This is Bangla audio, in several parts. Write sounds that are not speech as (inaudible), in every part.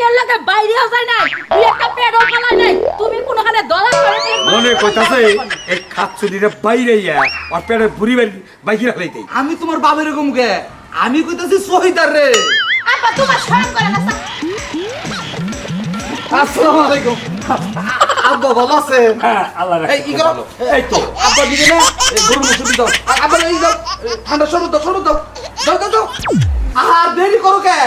কেন লাগে? বাইরেও যাই নাই। দুই একটা পেটও ফালাই নাই। তুমি কোনখানে দলা করে মনে কইতাছে এই খাচ্ছুনিরে বাইরে ইয়া আর পেটে ভুরি আমি তোমার বাবার এরকম কে? আমি কইতাছি শহীদার রে। আব্বা তোমার শরম করে না আসসালামু আলাইকুম। আব্বা ভালো আছে? হ্যাঁ আল্লাহ এই কি করো। এই তো আব্বা দিবে না? মুসুরি দাও। আব্বা এই দাও। ঠান্ডা শরবত দাও শরবত দাও দাও দাও। আর দেরি করো কে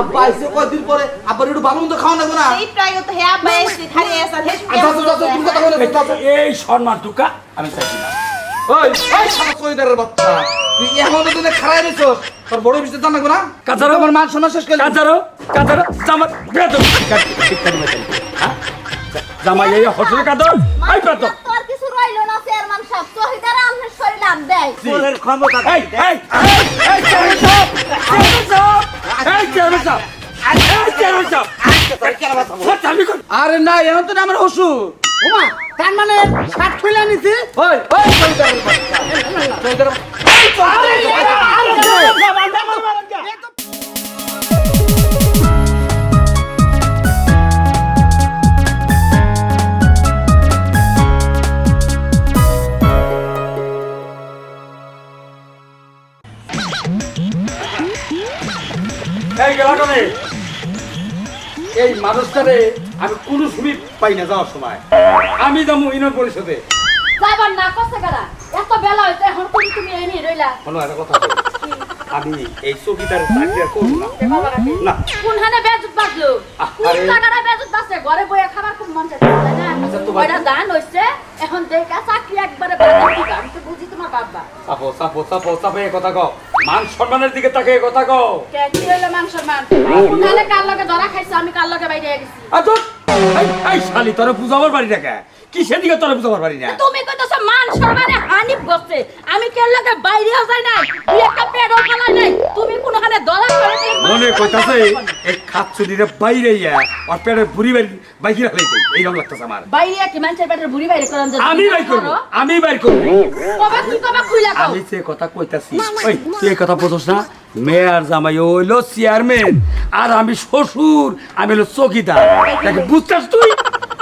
আব্বা আইছে কয়দিন পরে আব্বার একটু ভালো মন্দ খাওয়া লাগবে না এই প্রায় তো হে আব্বা এসে খালি এসে হে দাও দাও তুমি কথা বলে এই তো- এই সম্মান টুকা আমি চাইছি না ওই ওই সারা শহীদারের বাচ্চা তুই এখনও দিনে খারাই রেছস তোর বড় বিষয় জানাব না কাজারো আমার মান সম্মান শেষ করে কাজারো কাজারো জামা বেদম শিক্ষানি মেতেন হ্যাঁ জামাই এই হোটেল কাদর আই বেদম তোর কিছু রইল না চেয়ারম্যান সাহেব শহীদার আমনের শরীর নাম তোরের ক্ষমতা এই এই এই এই চেয়ারম্যান সাহেব চেয়ারম্যান সাহেব এই চেয়ারম্যান সাহেব এই চেয়ারম্যান সাহেব চালু আরে না এখন তো আমার হসুর ওমা তার মানে শার্ট খুলে নিছি ওই ওই শহীদারের বাচ্চা শহীদারের এই এই মানুষটারে আমি কোনো সুবি পাই না যাওয়ার সময়। আমি যাব ইউনিয়ন পরিষদে। যাইবার না কষ্ট করা এত বেলা হইছে এখন তুমি তুমি এনে রইলা। একটা কথা আমি এই চকিদার চাকরি আর না। না। কোনখানে বেজুত বাজলো? কোন আরে। জায়গায় বেজুত বাজছে? ঘরে বইয়া খাবার খুব মন চাইছে না আচ্ছা, ওইটা দান হইছে? এখন দেখা চাকরি একবারে দিবা। আমি তো বুঝি তোমার বাবা। চাপো চাপো চাপো চাপো এই কথা কও। মান সম্মানের দিকে তাকে এই কথা কও। কে কি হইল মান সম্মান? কার লগে ধরা খাইছে? আমি কার লগে বাইরে গেছি? তোর এই এই শালি তোরে বুঝাবার পারি না কে? কিসের দিকে তোরে বুঝাবার পারি না? তুমি কইতেছো মান সম্মানে হানি বসছে আমি কেন লাগে বাইরেও যাই নাই? দুই একটা ফালাই নাই। তুমি কোনখানে করে মনে কইতাছে এই খাচ্ছুনিরে বাইরে ইয়া আর ভুরি বাড়ি বাইকিরা লাইতে এই রকম লাগতেছে আমার। বাইরে কি মানুষের পেটের বুড়ি বাইরে যদি আমি বাই করব আমি বাই করব। কবে তুই কবে খুইলা কও। আমি সে কথা কইতাছি ওই তুই কথা বুঝছ না? মেয়ার জামাই হইল চেয়ারম্যান আর আমি শ্বশুর আমি হলো চকিদার। তাকে বুঝছাস তুই?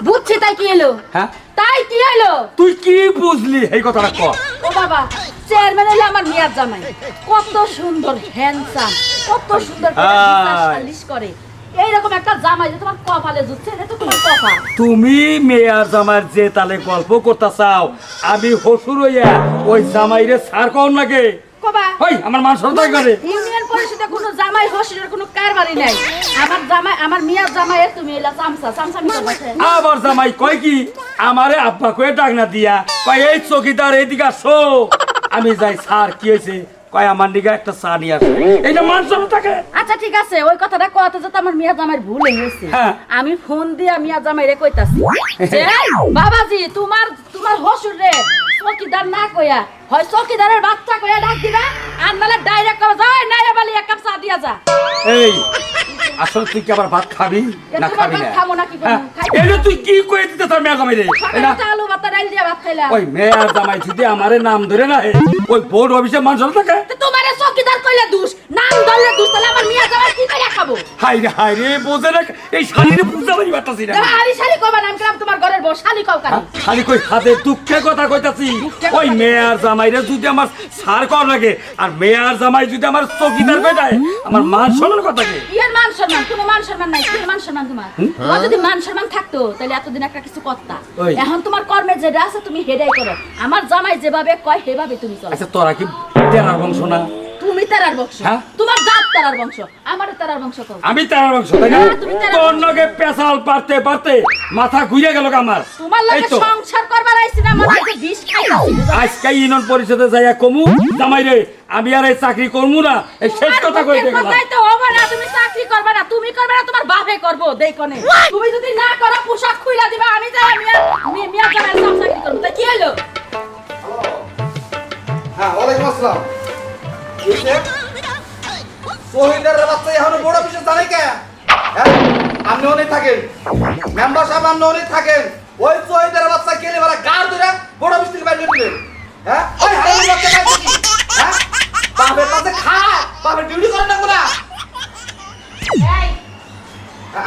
বুঝছি তাই কি এলো হ্যাঁ? তাই কি হলো? তুই কি বুঝলি এই কথাটা ক? ও বাবা চেয়ারম্যান হলো আমার মিয়ার জামাই। কত সুন্দর হ্যান্ডসাম কত সুন্দর করে। এইরকম একটা জামাই যে তোমার কপালে জুটছে এটা তো কোনো কথা তুমি মেয়ার জামাইয়ের যে তালে গল্প করতে চাও আমি হসুর হইয়া ওই জামাইরে সার কর লাগে কবা। ওই আমার মান সরদার করে। ইউনিয়ন পরিষদে কোনো জামাই হসিরের কোনো কারবারই নাই। আমার জামাই আমার মিয়ার জামাইয়ের তুমি এলা চামচা চামচা মিটা বসে আবার জামাই কয় কি? আমারে আব্বা কয়ে ডাক না দিয়া কয় এই চকিদার এইদিকে আসো। আমি যাই স্যার কি হয়েছে? কয় আমার দিকে একটা চা নিয়ে আসো এইটা মান থাকে? আচ্ছা ঠিক আছে ওই কথাটা কথা যে আমার মিয়া জামাই ভুল হয়ে গেছে। হ্যাঁ। আমি ফোন দিয়া মিয়া জামাইরে কইতাছি (laughs) যে বাবাজি তোমার তোমার হসুর রে চকিদার না কইয়া হয় চকিদারের বাচ্চা কইয়া ডাক দিবা আর নালে ডাইরেক্ট কবে যায় নাই বালি এক কাপ চা দিয়া যা। এই আসলে তুই কি আবার ভাত খাবি? না খাবি না? খাব না কি করব? হ্যাঁ, তুই কি কয়ে দিতে তোর মেয়া জামাই রে না। আলু ভাত ডাইল দিয়া ভাত খাইলা। ওই মেয়ার জামাই যদি আমারে নাম ধরে না ওই বোর্ড অফিসে মান সরদ থাকে? তোমারে চকিদার কইলে দুষ নাম ধরলে দুষ তাহলে আমার মিয়া জামাই কি করে খাব? হাই রে হাই রে বোঝে না এই শালিরে বুঝতে পারি পারতাছি না। দেখো, শালি কইবা নাম কেন তোমার ঘরের বউ শালি কও কারি। খালি কই হাতে দুঃখের কথা কইতাছি। ওই মেয়ার জামাইরে যদি আমার সার কর লাগে আর মেয়ার জামাই যদি আমার চকিদার বেটায় আমার মান সম্মান কথা কি ইয়ার মান সম্মান কোনো মান সম্মান নাই কি মান সম্মান তোমার। তোমার যদি মান সম্মান থাকতো তাহলে এতদিন একটা কিছু করতা। এখন তোমার কর্মে যেটা আছে তুমি হেডাই করো। আমার জামাই যেভাবে কয় সেভাবে তুমি চলো। আচ্ছা তোরা কি তেরার বংশ না? তুমি তারার বংশ। হ্যাঁ? তোমার জাত তারার বংশ। আমার তারার বংশ কও। আমি তেরার বংশ তাই না? হ্যাঁ, তোর। লগে পেশাল পারতে পারতে মাথা ঘুরে গেল আমার। তোমার লাগে সংসার করবার আইছি না হচ্ছে বিষ খাইতাছি। আজকে ইউনিয়ন পরিষদে যাইয়া কমু জামাই রে আমি আর এই চাকরি করব না। এই শেষ কথা কই তোমার দেখলাম কথাই তো হবে না তুমি চাকরি করবে না তুমি করবে না তোমার বাপে করব দেখনে তুমি যদি না করো পোশাক খুইলা দিবা আমি যাই আমি মিয়া জামাই সব চাকরি করব। তা কি হলো হ্যাঁ ওয়ালাইকুম আসসালাম। শহীদারের বাচ্চা এখনও বড় অফিসে জানে কে? হ্যাঁ আপনি অনেক থাকেন। মেম্বার সাহেব আপনি অনেক থাকেন। ওই শহীদারের বাচ্চা কেলে বারা গার ধরে বড় বাইরে হ্যাঁ ওই হারামির বাচ্চা হ্যাঁ বাপের কাছে খায় বাপের ডিউটি করে না কোনা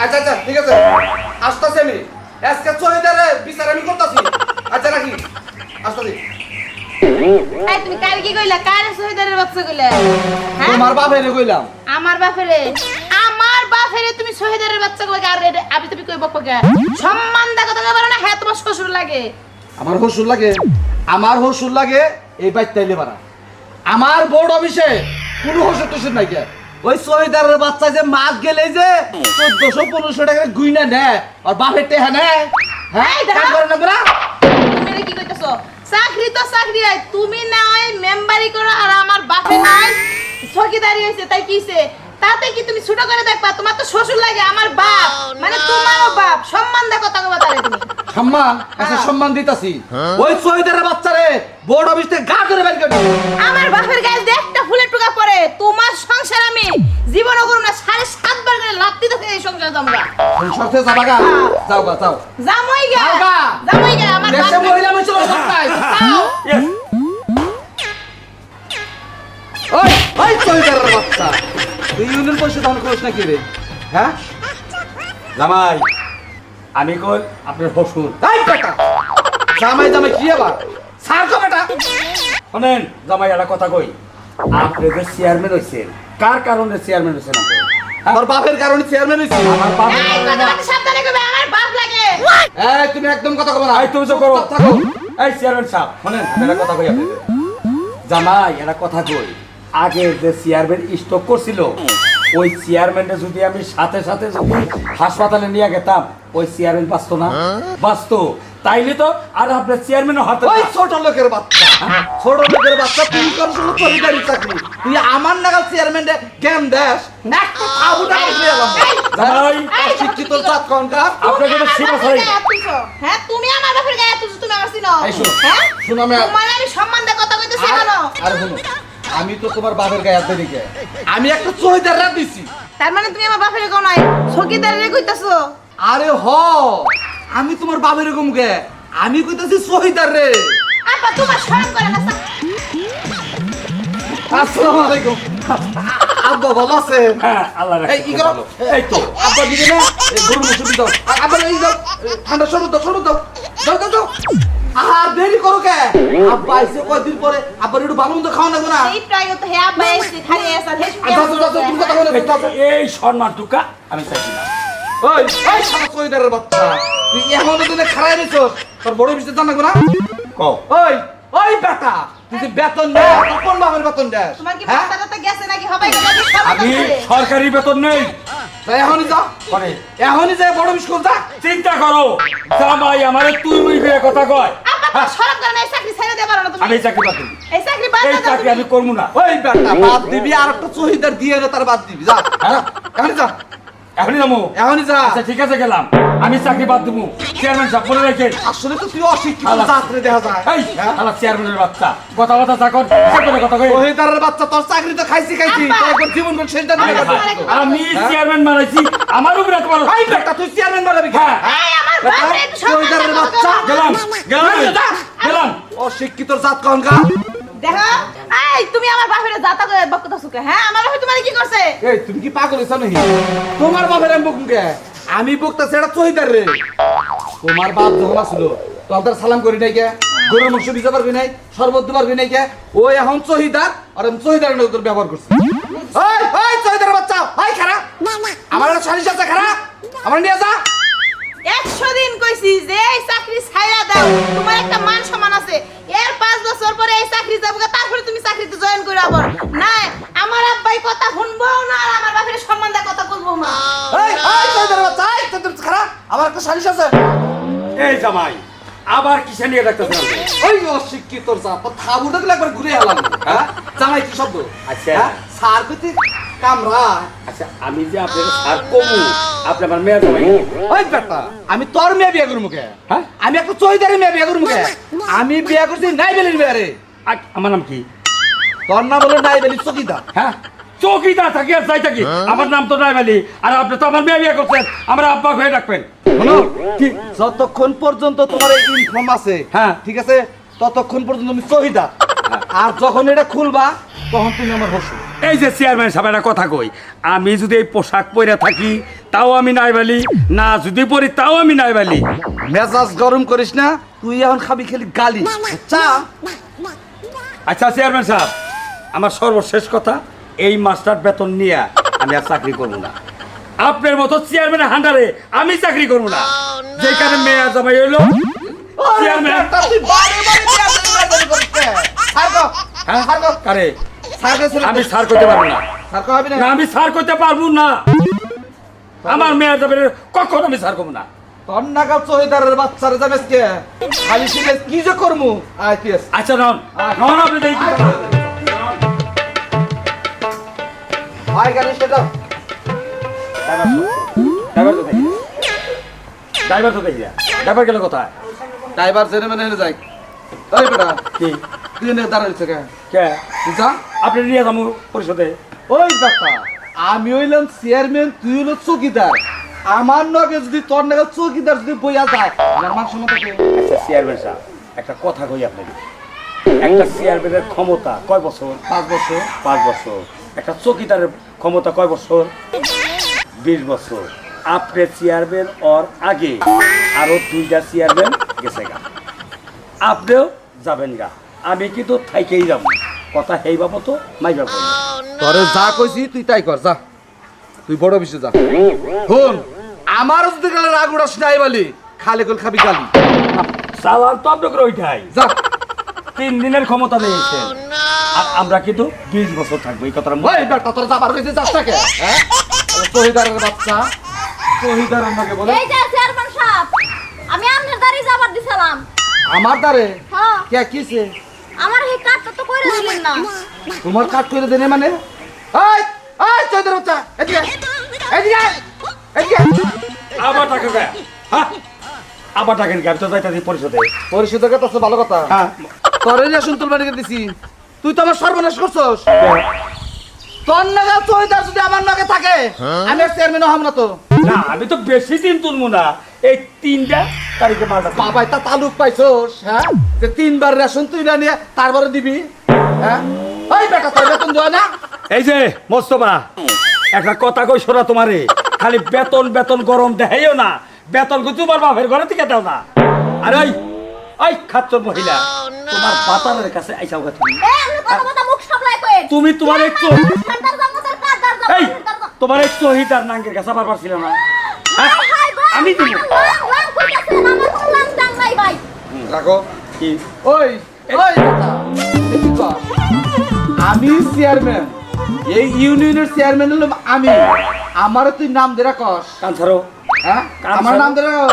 আচ্ছা আচ্ছা ঠিক আছে। আসতেছি আমি। আজকে চহিদারে বিচার আমি করতেছি। আচ্ছা রাখি। আসতেছি। এই তুমি কার কি কইলা? কার বাচ্চা কইলা? হ্যাঁ? তোমার বাপে রে কইলাম। আমার বাপেরে? আমার বাপেরে তুমি বাচ্চা কইলা আর আমি তুমি কই বকো সম্মান দা কথা বলো না হ্যাঁ তোমার শ্বশুর লাগে। আমার হসুর লাগে? আমার হসুর লাগে? এই বাইতাইলে বাড়া আমার বোর্ড অফিসে কোনো হসুর টসুর নাই কে? ওই শহীদারের বাচ্চা যে মাছ গেলে যে চোদ্দশো পনেরোশো টাকা গুইনা নেয় আর বাপের টেহা নেয়। হ্যাঁ। কাজ করে না? তুমি কি কইতাছো? চাকরি তো চাকরি তুমি নাই, মেম্বারি করো আর আমার বাপে নাই। চকিদারি হয়েছে তাই কিছে তাতে কি তুমি ছোট করে দেখবা? তোমার তো শ্বশুর লাগে আমার বাপ। মানে তোমারও বাপ। সম্মান দা কথা কইবা তুমি। সম্মান? আচ্ছা হ্যাঁ। সম্মান দিতাছি। ওই শহীদারের বাচ্চারে বোর্ড অফিস থেকে গা ধরে বের করে আমার বাপের গায়ে যে একটা ফুলের টুকা পড়ে তোমার সংসার আমি জীবনও করুম না সাড়ে সাতবার করে লাত্তি তো এই সংসার তোমরা। সংসার থেকে যাবা গা? যাও গা যাও। জামই গা। যাও গা। জামই গা। আমার দেশে বাপের- মহিলা। যাও। Yes! ওই ওই শহীদারের বাচ্চা। তুই ইউনিয়ন পরিষদ তখন করিস না কি রে? হ্যাঁ? জামাই আমি কই? আপনার হসুর এই বেটা! জামাই জামাই কি আবার? সার বেটা! শোনেন জামাই একটা কথা কই। আপনি যে চেয়ারম্যান হয়েছেন কার কারণে চেয়ারম্যান হয়েছেন আপনি? বাপের কারণে চেয়ারম্যান হইছি। আমার বাপ সাবধানে কইবে আমার বাপ লাগে। এই তুমি একদম কথা কবে না। এই তুমি তো করো। চুপচাপ এই চেয়ারম্যান সাহেব শোনেন একটা কথা কই জামাই একটা কথা কই। আগে যে চেয়ারম্যান স্টক করছিল ওই চেয়ারম্যানটা যদি আমি সাথে সাথে যদি হাসপাতালে নিয়ে গেতাম ওই চেয়ারম্যান বাঁচতো না। বাঁচতো। তাইলে তো আর আপনার চেয়ারম্যানও হাতে ওই ছোট লোকের বাচ্চা। ছোট লোকের বাচ্চা তুই করছ সরকারি চাকরি। তুই আমার নাগাল চেয়ারম্যান জ্ঞান দেশ একটা দিয়ে এলাম জামাই এই, শিক্ষিত জাত কনকার আপনাকে তো সীমা হ্যাঁ তুমি আমার বাপের গায়ে তুলছো, তুমি আমার শোনো, হ্যাঁ? শোনো আমি- তোমার আমি সম্মান দিয়ে কথা কইতেছি এখনও আর শুনো আমি তো তোমার বাপের গায়ে হাত দিকে আমি একটা চহিদার রাত দিছি। তার মানে তুমি আমার বাপের কোন নাই? সকিদারে কইতাছো? আরে হ আমি তোমার বাপের এরকম গে আমি কইতাছি শহীদার রে। আপা তোমার শরম করে না আসসালামু আলাইকুম। আব্বা ভালো আছে? হ্যাঁ আল্লাহ এই খুব করো। ভালো। এই তো। আব্বা দিবে না? এই গরু মুসুরি দাও আর আব্বা এই দাও ঠান্ডা সরু দাও সরু দাও। দাও দাও দাও। আর দেরি করো কে? আব্বা আইছে কয়দিন পরে আব্বার একটু ভালো মন্দ খাওয়া লাগবে না? এই প্রায় তো হে আব্বা এসে খালি এসে হে আর দাও দাও দাও তুমি কথা বলে দাও। এই সম্মান টুকা আমি চাইছি না। ওই ওই সারা শহীদারের বাচ্চা তুই এমন দিনে খারাই নিছো তোর বড় বিষয় জানা না? কও ওই ওই বেটা তুই যে বেতন তোর কোন বাপের বেতন দেয় তোমার কি হ্যাঁ? মাথাটা গেছে নাকি? গেছে আমি সরকারি বেতন নেই। এখনই যা। করে এখনই যাই বড় স্কুল যা। চিন্তা করো। জামাই আমারে তুই মুই করে কথা কয়। তুমি। আমি চাকরি বাদ দিবি। এই চাকরি বাদ এই চাকরি আমি করব না। ওই বাদ দিবি আর একটা শহীদার দিয়ে নে তার বাদ দিবি যা। হ্যাঁ? যা। এখনই যাব এখনই যা। আচ্ছা ঠিক আছে গেলাম। আমি চাকরি বাদ দেবো চেয়ারম্যান সাহেব বলে রেখেন আসলে তো তুই অশিক্ষিত আল্লাহ। দেখা যায়। এই হ্যাঁ? আমার চেয়ারম্যানের বাচ্চা। কথা কথা সে করে কথা কই শহীদারের বাচ্চা তোর চাকরি তো খাইছি খাইছি। তোর একবার জীবন কোন নিয়ে আব্বা, আমি? চেয়ারম্যান বানাইছি আমার উপরে তোমার এই বেটা তুই চেয়ারম্যান বানাবি হ্যাঁ। আমার বাপরে শহীদারের দাও, বাচ্চা। গেলাম গেলাম। গেলাম। অশিক্ষিত জাত কনকা। তুমি আমার বাপের জাতা করে বকতা সুকে হ্যাঁ? আমার বাপে তোমার কি করছে? এই তুমি কি পাগল হইছ নাকি? তোমার বাপের আমি বকুম কে আমি বকতাছি এটা চহিদার রে। তোমার বাপ যখন আসছিল তখন তার সালাম করি নাই কে? গরুর মাংস দিতে পারবি নাই শরবত দিতে পারবি নাই কে? ও এখন চহিদার আর আমি চহিদার তোর ব্যবহার করছি। ওই ওই চহিদার বাচ্চা ওই খারা! আমার সালিশ আছে খারা! আমার নিয়ে যা! একশো দিন কইছি যে এই চাকরি ছাইরা দাও তোমার একটা মান সম্মান আছে। এর পাঁচ বছর পরে এই চাকরি যাব তারপরে তুমি চাকরিতে জয়েন করে আবার। না আমার আব্বাই কথা শুনব না আর আমার বাপের সম্মান দিয়ে কথা বলব না। এই তোর আমার একটা সালিশ আছে। এই জামাই আবার কিসে নিয়ে ডাকতেছেন ওই অশিক্ষিত তোর থাবু দেখলে একবার ঘুরে হ্যাঁ? জামাই কি শব্দ? আচ্ছা। হ্যাঁ? কইতে কামরা। আচ্ছা আমি যে আপনাকে আর কমু আপনি আমার মেয়ের জামাই। ওই বেটা আমি তোর মেয়ে বিয়ে করব হ্যাঁ? আমি একটা মেয়ে বিয়ে করব আমি বিয়ে করছি নাই বেলির মেয়ে রে আমার নাম কি? তোর নাম হলো নাই বেলি চকিদা। হ্যাঁ? চৌকিদার থাকি আর যাই থাকি। আমার নাম তো নাইমালি আর আপনি তো আমার মেয়ে বিয়ে করছেন। আমার আব্বা হয়ে রাখবেন যতক্ষণ পর্যন্ত তোমার এই ইনফর্ম আছে হ্যাঁ। ঠিক আছে? ততক্ষণ পর্যন্ত তুমি চহিদা আর যখন এটা খুলবা তখন তুমি আমার হসু। এই যে চেয়ারম্যান সাহেব একটা কথা কই। আমি যদি এই পোশাক পরে থাকি তাও আমি নাই বালি। না যদি পড়ি তাও আমি নাই বালি। মেজাজ গরম করিস না তুই এখন খাবি খেলি গালি। আচ্ছা? আচ্ছা চেয়ারম্যান সাহেব আমার সর্বশেষ কথা এই মাস্টার বেতন নিয়ে আমি আর চাকরি করব না। আপনার মতো চেয়ারম্যানের হান্ডারে আমি চাকরি করব না। যেখানে মেয়ার জামাই হইল চেয়ারম্যান চেয়ারম্যান হ্যাঁ? কর। আমি সার করতে পারব না। আমি সার করতে পারব না। আমার মেয়ার কখন আমি সার করব না। তোর চহিদারের বাচ্চারে জানিস কে? খালি শিখেছ, কি যে করমু? আচ্ছা নন। নন আপনি দেখি। আয় গাড়ি। সেটা। ড্রাইভার তো ড্রাইভার তো ড্রাইভার গেল কোথায়? ড্রাইভার জেনে মেনে যাই ওই বেটা কি? তুই এনে দাঁড়াইছে কে? কে যা। আপনি নিয়ে যাব পরিষদে। ওই আমি হইলাম চেয়ারম্যান তুই হলো চৌকিদার। আমার নগে যদি তোর চৌকিদার যদি বইয়া যায় আমার আচ্ছা চেয়ারম্যান সাহেব একটা কথা কই আপনাকে। একটা চেয়ারম্যানের ক্ষমতা কয় বছর? পাঁচ বছর। পাঁচ বছর। একটা চকিদারের ক্ষমতা কয় বছর? বিশ বছর। আপনি চেয়ারম্যান ওর আগে আরও দুইটা চেয়ারম্যান গেছে গা। আপনিও যাবেন গা। আমি কিন্তু থাইকেই যাব। কথা হেই বাবো তো মাইবা বলব তোরে যা কইছি তুই তাই কর যা। তুই বড় বিষয় যা। শুন আমার যদি গেলে রাগ উড়াস নাই বলি খালে কল খাবি গালি। সালাল তো আপনাকে ওইটাই। যা। তিন দিনের ক্ষমতা নিয়েছেন আর আমরা কিন্তু বিশ বছর থাকব এই কথাটা ওই বেটা তোর যাবার কইতে যাস না কে হ্যাঁ শহীদারের বাচ্চা। শহীদারের নাকি বলে। এই যে চেয়ারম্যান সাহেব আমি আপনার দাঁড়িয়ে যাবার দিছিলাম। আমার দ্বারে? হ্যাঁ। কে কিছে আমার এই কার্ডটা তো করে দিলেন না। তোমার কাট করে দেনে মানে? এই এই চৈদের বাচ্চা এদিকে এদিকে এদিকে আবার টাকা গায়া হ্যাঁ। আবার টাকেন কি আমি তো যাইতাছি পরিষদে। পরিষদের কথা তো ভালো কথা। হ্যাঁ। তোরে যে শুনতুল বাড়িকে দিছি। তুই তো আমার সর্বনাশ করছস। তোর নাগা চৈদার যদি আমার নাগে থাকে আমি আর চেয়ারম্যান হব না তো। না আমি তো বেশি দিন তুলবো না। এই তিনটা তারিখে মালটা তা তালুক পাইছস হ্যাঁ যে তিনবার রেশন তুই না নিয়ে তারপরে দিবি হ্যাঁ ওই বেটা তোর বেতন দেওয়া না এই যে মোস্তফা একটা কথা কই শোনা তোমারে খালি বেতন বেতন গরম দেখাইও না বেতন কো তোমার বাপের ঘরে থেকে দাও না আর ওই ওই খাচ্চর মহিলা তোমার বাতারের কাছে আইসাও গা তুমি তুমি তোমার একটু এই তোমার একটু হিটার নাঙ্গের কাছে আবার পারছিল না হ্যাঁ? আমি দিব রাখো কি? ওই ওই কর। আমি চেয়ারম্যান। এই ইউনিয়নের চেয়ারম্যান হলাম আমি। আমারও তুই নাম দে রাখস কাঞ্চারো হ্যাঁ? আমার। নাম দে রাখস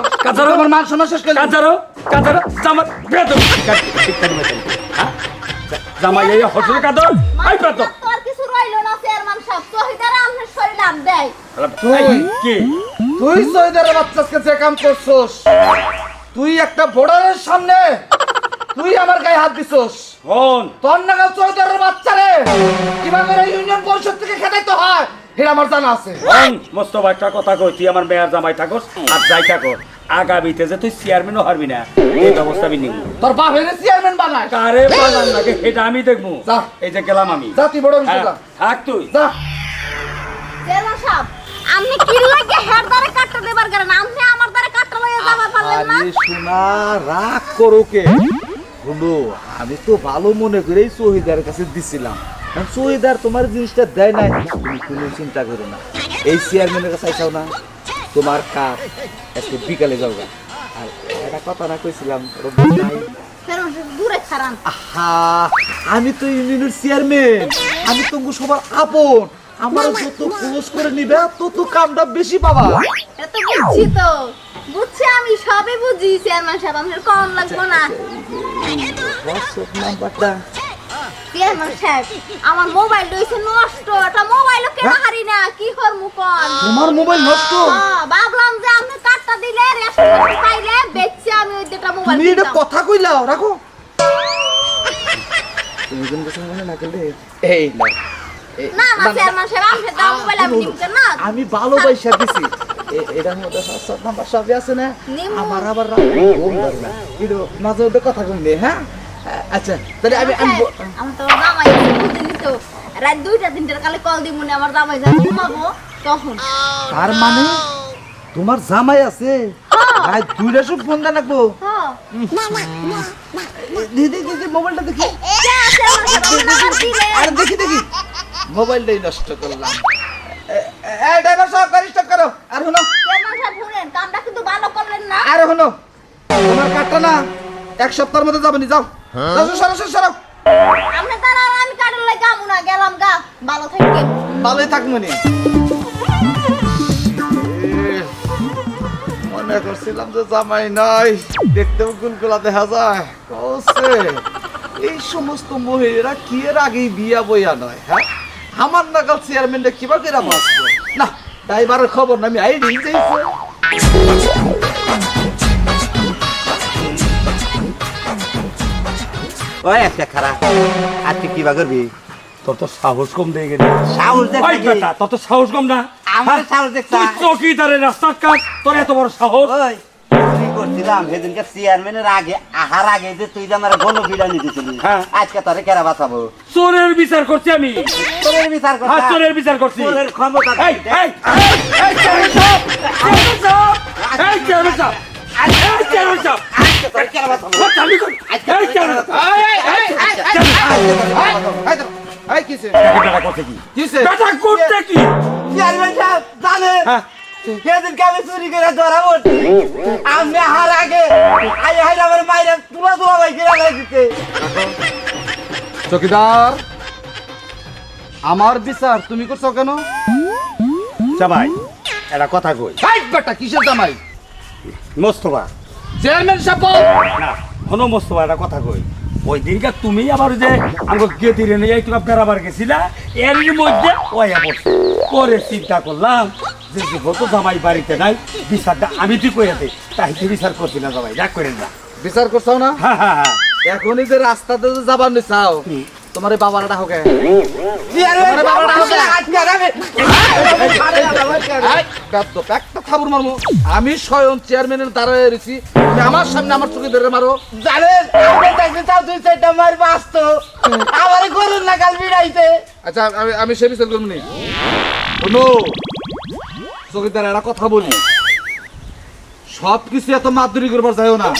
আমার মান সম্মান শেষ করলি কাঞ্চারো কাঞ্চারো জামার বেতন শিক্ষা দিবে হ্যাঁ? জামাই এই হসল কাদর আই বেতন তো কিছু রইল না চেয়ারম্যান সাহেব। শহীদারা আপনার দেয়। কি? তুই সৈদার বাচ্চাকে যে কাম করছস তুই একটা বোর্ডারের সামনে তুই আমার গায়ে হাত দিছস। তোর নাগাল কীভাবে এই ইউনিয়ন পরিষদ থেকে খেদাইতে হয় এটা আমার জানা আছে। মোস্তফা একটা কথা কই তুই আমার মেয়ার জামাই থাকস আর যাই থাকস আগামীতে যে তুই চেয়ারম্যানও হারবি না এই ব্যবস্থা আমি নিব। তোর বাপ চেয়ারম্যান বানায়। কারে বানান লাগে এটা আমি দেখব। এই যে গেলাম আমি। যা তুই বড় হ্যাঁ, থাক তুই। যা। চেয়ারম্যান সাহেব আপনি কি লাগে হেড দ্বারে কাটটা দেবার কারণ? আপনি আমার দ্বারে কাটটা লইয়া যাবার পারলেন না। আরে শোনা রাগ করো কে? আমি তো ভালো মনে করেই শহীদার কাছে দিছিলাম। কারণ শহীদার তোমার জিনিসটা দেয় নাই তুমি কোনো চিন্তা করো না। এই চেয়ারম্যানের কাছে আইসাও না তোমার কাজ আজকে বিকালে যাও আর একটা কথা না কইছিলাম আমি তো ইউনিয়নের চেয়ারম্যান আমি তো সবার আপন। আমার যত ক্লোজ করে নিবে তত কামটা বেশি পাবা। এটা তো বুঝছি তো। বুঝছি আমি সবই বুঝি চেয়ারম্যান সাহেব আপনার কম লাগবো না। হোয়াটসঅ্যাপ নাম্বারটা। চেয়ারম্যান সাহেব আমার মোবাইল রয়েছে নষ্ট। এটা মোবাইলও কেনা হারি না? কি কর মুকন তোমার মোবাইল নষ্ট? ভাবলাম যে আপনি কার্ডটা দিলে রেশন কার্ড পাইলে বেচছি আমি ওই দুটা মোবাইল তুমি এটা কথা কইলাও রাখো। (laughs) তুমি কোন কথা মনে না করলে এই- না আমি দিছি। এটার মধ্যে হোয়াটসঅ্যাপ নাম্বার সবই আছে না? আমার আবার ঘুম ধরে না। কিন্তু মাঝে মধ্যে কথা কইলে হ্যাঁ? আচ্ছা তাহলে আমি আমি তো জামাই তো? রাত দুইটা তিনটার কালে কল দিব আমার জামাই যা ঘুমাবো তখন। তার মানে তোমার জামাই আছে? ভাই দুইটা সব ফোন দেন রাখব হ্যাঁ। দিদি দিদি মোবাইলটা দেখি। দেখি দেখি। মোবাইলটাই নষ্ট করলাম। এই ড্রাইভার গাড়ি স্টপ করো। আর হলো কামটা কিন্তু ভালো করলেন না। আর হলো তোমার কাটটা না এক সপ্তাহের মধ্যে যাবনি যাও। যাও, সরো সরো সরো। আপনি তার আর আমি কাটার লাগে কামু না গেলাম গা। ভালো থাকবেন। ভালোই থাকব নি। মনে করছিলাম যে জামাই নাই। দেখতেও গুলগুলা দেখা যায়। কসে এই সমস্ত মহিলারা কি এর আগেই বিয়া বইয়া নয় হ্যাঁ? আমার নাগাল চেয়ারম্যানটা কিবা করে বাঁচবো? না ড্রাইভারের খবর না আমি আই দিয়েছি ওই একটা খারাপ আর তুই কিবা করবি? তোর তো সাহস কম দিয়ে গেছে সাহস দেখ তোর তো সাহস কম না। আমার হ্যাঁ? সাহস দেখছা তুই চৌকিদারের রাস্তার কাজ তোর এত বড় সাহস। ওই করছিলাম সেদিনকে চেয়ারম্যানের আগে আহার আগে যে তুই যে আমার গণ বিড়া নিতেছিলি হ্যাঁ। আজকে তোরে কেরা বাঁচাবো চোরের বিচার করছি আমি তোরের বিচার কর হ্যাঁ চোরের বিচার করছি তোরের ক্ষমতা এই, এই, এই, এই, চেয়ারম্যান সাহেব! চেয়ারম্যান সাহেব! এই, চেয়ারম্যান সাহেব! এই, চেয়ারম্যান সাহেব! আজকে তোরে কেরা বাঁচাবো ও, চাবি কই? এই, চেয়ারম্যান সাহেব! এই কিসে এই বেটা করছে কি? কিসে বেটা করছে কি? চেয়ারম্যান সাহেব জানেন আমি চুরি করে ধরা পড়ছি। আমি আহার আগে আই হাই আমার মায়ের তুলা তুলা ভাই কিনা দিতে। চকিদার আমার বিচার তুমি করছ কেন? জামাই, একটা কথা কই। এই বেটা কিসের জামাই? মোস্তফা। চেয়ারম্যান সাহেব না হনো মোস্তফা এটা কথা কই। ওই দিনকে তুমি আবার যে আমাকে গেতি রেনে যাই তোমার বেড়াবার গেছিলা? এর মধ্যে ওই পড়ছে পরে চিন্তা করলাম যে যেহেতু জামাই বাড়িতে নাই বিচারটা আমি তুই করে আছি তাই তুই বিচার করছি না জামাই রাগ করেন না। বিচার করছাও না? হ্যাঁ হ্যাঁ হ্যাঁ। এখনই যে রাস্তাতে যাবার চাও তোমার বাবার কে আর আমি স্বয়ং চেয়ারম্যানের দাঁড়ায় রয়েছি তুমি আমার সামনে আমার চোখে ধরে মারো। জানেন আমি দুই চারটা মার বাঁচতো আমার গরুর না কাল বিড়াইতে আচ্ছা আমি আমি সে বিচার করব নি। শোনো চোখেদার একটা কথা বলি। সব কিছু এত মাদুরি করবার যাইও না।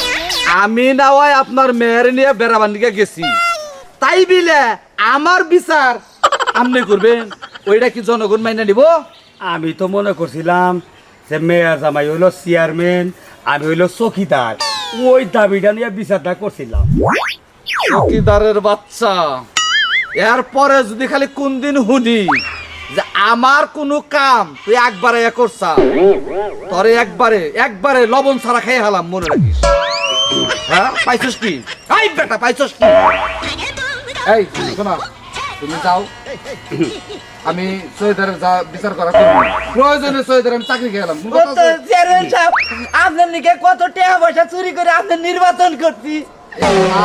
আমি না হয় আপনার মেয়ের নিয়ে বেড়াবার নিয়ে গেছি। তাই বিলে আমার বিচার। আপনি করবেন? ওইটা কি জনগণ মাইনা নিব? আমি তো মনে করছিলাম যে মেয়ার জামাই হইল চেয়ারম্যান আমি হইল চকিদার। ওই দাবিটা নিয়ে বিচারটা করছিলাম। চকিদারের বাচ্চা। এরপরে যদি খালি কোন দিন শুনি যে আমার কোনো কাম তুই একবারে এ করছা। তরে একবারে একবারে লবণ ছাড়া খেয়ে হালাম মনে রাখিস। হ্যাঁ পাইছস কি? বেটা পাইছস কি? এই শোনা তুমি যাও। আমি সৈয়দের যা বিচার করা করব প্রয়োজনে সৈয়দের আমি চাকরি চেয়ারম্যান আপনার নিকে কত টাকা পয়সা চুরি করে আপনি নির্বাচন করছি।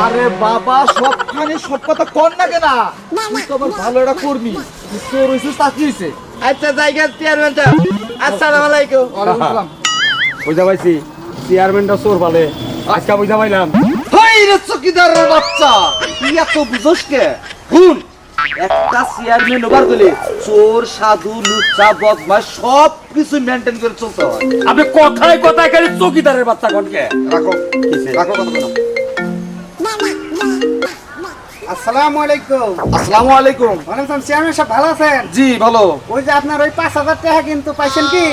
আরে বাবা সবখানে সব কথা কর না কেনা। তুই তো আমার ভালো একটা কর্মী। তুই তোর হয়েছিস চাকরি হয়েছে আচ্ছা জায়গা চেয়ারম্যান সাহেব আসসালামু আলাইকুম। ওয়ালাইকুম আসসালাম। বুঝা পাইছি চেয়ারম্যানটা চোর পালে। আজকে বুঝা পাইলাম। হাই রে চকিদারের বাচ্চা তুই এত বুঝোস কে? হুন একটা চেয়ারম্যান ওভার গেলে চোর সাধু লুচ্চা বদমাস সব কিছু মেনটেন করে চলতে হয়। আমি কথায় কথায় খালি চকিদারের বাচ্চা কনকে? রাখো রাখো কথা আসসালামু আলাইকুম। আসসালামু আলাইকুম। ওয়ালাইকুম চেয়ারম্যান সাহেব ভালো আছেন? জি ভালো। ওই যে আপনার ওই পাঁচ হাজার টাকা কিন্তু পাইছেন কি?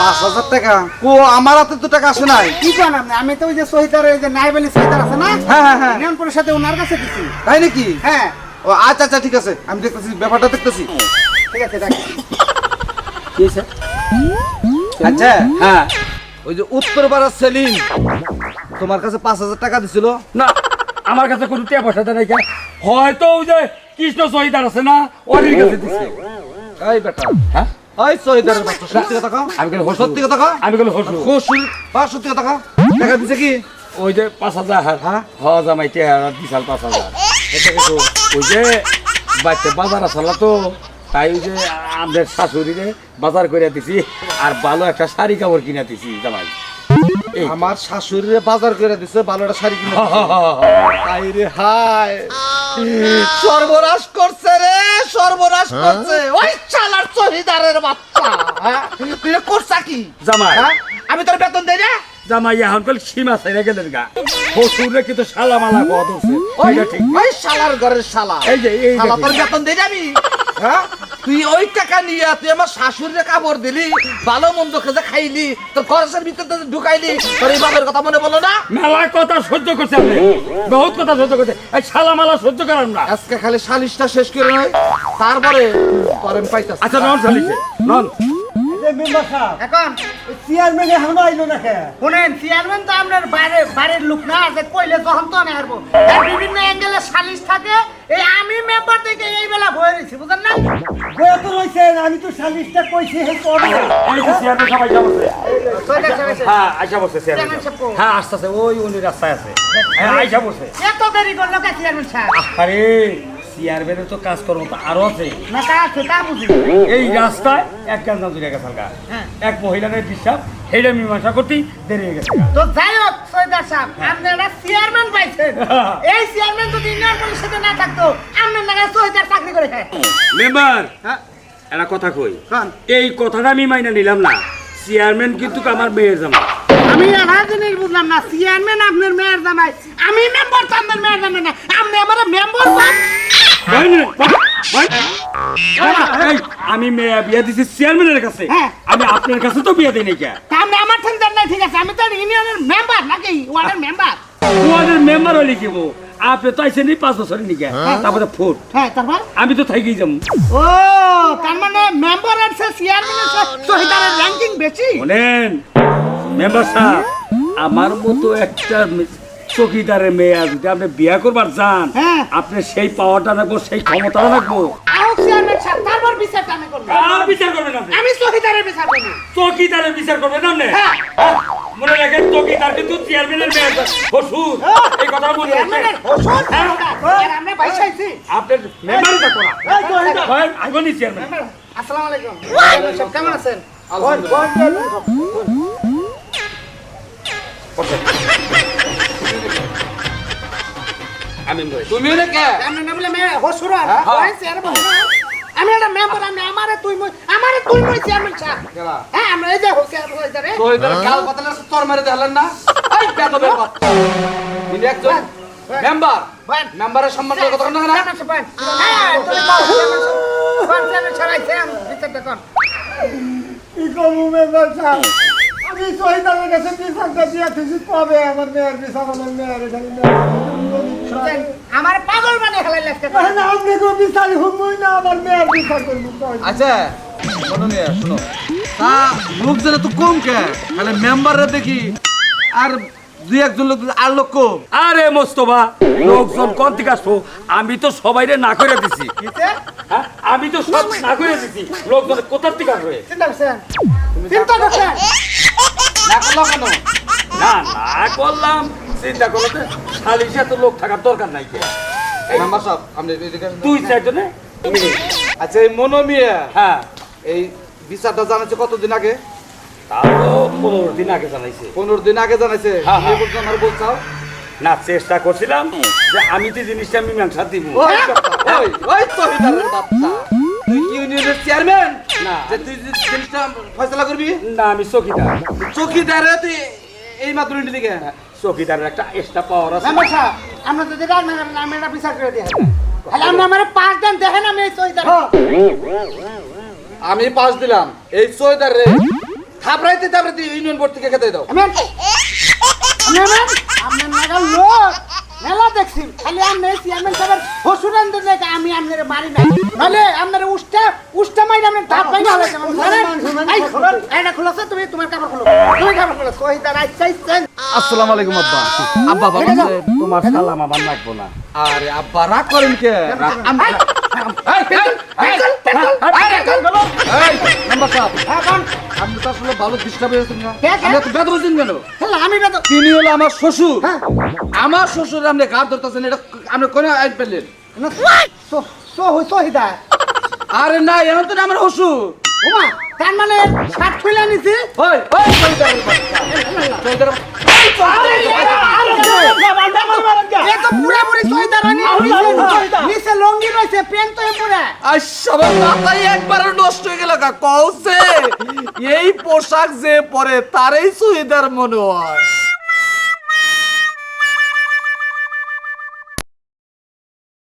পাঁচ হাজার টাকা? ও আমার হাতে তো টাকা আসে নাই। কি করেন আপনি? আমি তো ওই যে সহিতার ওই যে নাইবালি সহিতার আছে না? হ্যাঁ হ্যাঁ হ্যাঁ। সাথে ওনার কাছে দিছি তাই নাকি? হ্যাঁ। ও আচ্ছা আচ্ছা ঠিক আছে। আমি দেখতেছি ব্যাপারটা দেখতেছি। ঠিক আছে রাখ। আচ্ছা। হ্যাঁ। ওই যে উত্তরপাড়ার সেলিম তোমার কাছে পাঁচ হাজার টাকা দিছিল? না। আমার কাছে কোনো টাকা পয়সা দেয় নাই? হয়তো ওই যে কৃষ্ণ শহীদার আছে না? ওর কাছে দিচ্ছে এই বেটা। হ্যাঁ? ওই সহিদারের বাচ্চা সত্যি কথা কও? আমি গেলে সত্যি কথা কও? আমি গেলে হসু খুশুর বা সত্যি কথা কও? টাকা দিছে কি? ওই যে পাঁচ হাজার। হ্যাঁ? হ জামাই টেহারা বিশাল পাঁচ হাজার। এটা কিন্তু ওই যে বাচ্চা বাজার আসলা তো তাই ওই যে আমাদের শাশুড়িরে বাজার করে দিছি আর ভালো একটা শাড়ি কাপড় কিনে দিছি জামাই। আমার শাশুড়িরে বাজার করে দিছে ভালো একটা শাড়ি কিনে হ, হ, হ, হ। তাই রে হায়। (laughs) সর্বনাশ করছে রে সর্বনাশ করছে। ওই শালার চহিদারের বাচ্চা। হ্যাঁ? তুই করছা কি? জামাই। হ্যাঁ? আমি তোর বেতন দেই না? জামাই এখন কল সীমা ছাইরা গেলেন গা। হসুরে কিন্তু শালা মালা কত ওই ঠিক ওই শালার ঘরের শালা। এই যে এই শালা তোর বেতন দেই যাবি হ্যাঁ তুই ওই টাকা নিয়ে তুই আমার শাশুড়ির কাপড় দিলি ভালো মন্দ খেজে খাইলি তোর খরচের ভিতরে ঢুকাইলি তোর এই বাবার কথা মনে বলো না? মেলা কথা সহ্য করছে আপনি বহুত কথা সহ্য করছে। এই শালা মালা সহ্য করেন না আজকে খালি সালিশটা শেষ করে নয় তারপরে করেন পাইতাস আচ্ছা নন সালিশে নন। এখন? চেয়ারম্যান এখনও আইলো না কে শুনেন চেয়ারম্যান তো আপনার বাইরে বাড়ির লোক না যে কইলে যখন তো হারবো। আর বিভিন্ন অ্যাঙ্গেলে সালিশ থাকে এই আমি মেম্বার থেকে এই বেলা বয়ে রয়েছি বুঝেন না? বয়া তো রইছেন আমি তো সালিশটা কইছি হে করবে চেয়ারম্যান সবাই সৈদার সাহেব এসে- হ্যাঁ আইসা বসে চেয়ারম্যান? হ্যাঁ আসতে আছে ওই উনি রাস্তায় আছে। হ্যাঁ আইসা বসে। এত দেরি করল কে চেয়ারম্যান সাহেব? আরে চেয়ারম্যানের তো কাজকর্ম তো আরও আছে। না তা আছে তা বুঝি। এই রাস্তায় এক কাজ না দুই গেছে হ্যাঁ। এক মহিলার বিশ্বাস সেইটা মীমাংসা করতেই দেরি হয়ে গেছে। তো যাই হোক সৈদার সাহেব আপনি একটা চেয়ারম্যান পাইছেন। (laughs) এই চেয়ারম্যান যদি ইউনিয়ন পরিষদে না থাকতো আপনার নাগাল সৈদার চাকরি করে খায়। মেম্বার হ্যাঁ। একটা কথা কই। এই কথাটা আমি মাইনা নিলাম না। চেয়ারম্যান কিন্তু আমার মেয়ের জামা আমি একটা জিনিস বুঝলাম না চেয়ারম্যান আপনার মেয়ের জামাই। আমি মেম্বার তো আপনার মেয়ের জামাই না আপনি আমার মেম্বার আমি মেয়ে বিয়া দিছি চেয়ারম্যানের কাছে। হ্যাঁ। আমি আপনার কাছে তো বিয়া দিই নাই কে? আপনি আমার ঠিক আছে আমি তো ইউনিয়নের মেম্বার নাকি? ওয়ার্ডের মেম্বার তোমাদের মেম্বার হলে কি? আপনি তো আইসেন পাঁচ বছরের নিকে। তারপরে ফুট হ্যাঁ তারপর? আমি তো থাকেই যাব। ও তার মানে মেম্বার আর চেয়ারম্যানের সহিদারের র্যাঙ্কিং বেশি? শোনেন মেম্বার সাহেব আমার মতো একটা চকিদারের মেয়ে যদি আপনি বিয়া করবার যান হ্যাঁ। আপনি সেই পাওয়ারটা রাখব সেই ক্ষমতাটা রাখব বিচার করবেন? আমি সহিদারের বিচার করব। চকিদারের বিচার করবেন আপনি? হ্যাঁ। হ্যাঁ? মনে রাখেন চকিদার কিন্তু চেয়ারম্যানের মেয়ে হসুর এই কথা মনে চেয়ারম্যানের রাখবেন ওষুধ আর আমরা বাইসাইছি আপনার মেম্বারই দেখো আইবনি চেয়ারম্যান। আসসালামু আলাইকুম। কেমন আছেন? আমি বলি। তুমি না কে আপনি না বলে মেয়ে হসুরা হ্যাঁ। হয় চেয়ারম্যান আমি একটা মেম্বার আমি আমারে তুই মই আমারে তুই মই চেয়ারম্যান সাহেব হ্যাঁ আমরা এই যে চেয়ারম্যান হইতারে শহীদের গাল কথা তোর মেরে দিলেন না এই বেতনের বাচ্চা তিনি একজন মেম্বার মেম্বারের সম্মান করে কথা না বল। হ্যাঁ তুই বল, চেয়ারম্যান সাহেব। বল, চেয়ারম্যান সাহেব আইছে, আমি বিচারটা কর। কি করব মেম্বার সাহেব আমি কাছে বিচারটা দিয়া আমার মেয়ের বিচার আমার মেয়ের এখানে আমার পাগল মানে হেলাই লাগতে না আপনি কেউ বিচার হুমই না আমার মেয়ের বিচার করব আচ্ছা শোনো নিয়ে শোনো। তা লোক যেন তো কম কে? খালি মেম্বাররা দেখি আর দুই একজন লোক আর লোক কম। আরে মোস্তফা লোকজন কোন থেকে আসব? আমি তো সবাইরে না করে দিছি। হ্যাঁ? আমি তো সব না করে দিছি। লোকজন কোথার থেকে আসবে? চিন্তা করছেন? চিন্তা করছেন? না করল কেন না না করলাম চিন্তা করলে সালিশে তো লোক থাকার দরকার নাই কে আপনি দুই চারজনে আচ্ছা এই মনো মিয়া হ্যাঁ এই বিচারটা জানাচ্ছে কতদিন আগে তা তো পনেরো দিন আগে জানাইছে পনেরো দিন আগে জানাইছে হ্যাঁ, হ্যাঁ। বলছো আমার বলছাও না চেষ্টা করছিলাম যে আমি যে জিনিসটা মীমাংসা দিব ওই ওই ওই ইউনিয়নের চেয়ারম্যান না। যে তুই যে জিনিসটা ফয়সালা করবি না আমি চকিদার চৌকিদারে তুই এই মাত্র দিকে চকিদারের একটা এক্সট্রা পাওয়ার আছে মেম্বার সাহেব আমরা যদি রাগ না আমি এটা বিচার করে দিই তাহলে আপনি আমার পাঁচ দিন দেখেন আমি এই আমি পাস দিলাম এই চৌকিদারে থাপড়াইতে থাপড়াইতে ইউনিয়ন বোর্ড থেকে খেতে দাও লোক মেলা দেখছি। খালি আপনি এই চেয়ারম্যান সাহেবের হসুরান দেখে আমি আপনার মারি নাই। নাহলে আপনার উষ্টা উষ্টা মাইরে আপনার ধাপ পাই না এই এটা খুলেছে তুমি তোমার কাপড় খুলো। তুমি কাপড় খুলো সহিদার আচ্ছা ইচ্ছেন আসসালামু আলাইকুম আব্বা। আব্বা ভালো তোমার সালাম আমার লাগবো না। আরে আব্বা রাগ করেন কে? আম- সাহেব, আপনি তো আসলে ভালো ডিস্টার্ব হয়েছেন না? আপনি এত বেদ হয়েছেন কেন? আমি তিনি হলো আমার শ্বশুর। আমার শ্বশুর আপনি ঘাট ধরতেছেন এটা আপনি কোন আইন পেলেন? আরে না এখন তো আমার শ্বশুর। তার মানে শার্ট খুলে নিছি ওই ওই হয়ে এই পোশাক যে পরে তারই সুইদার মনে হয়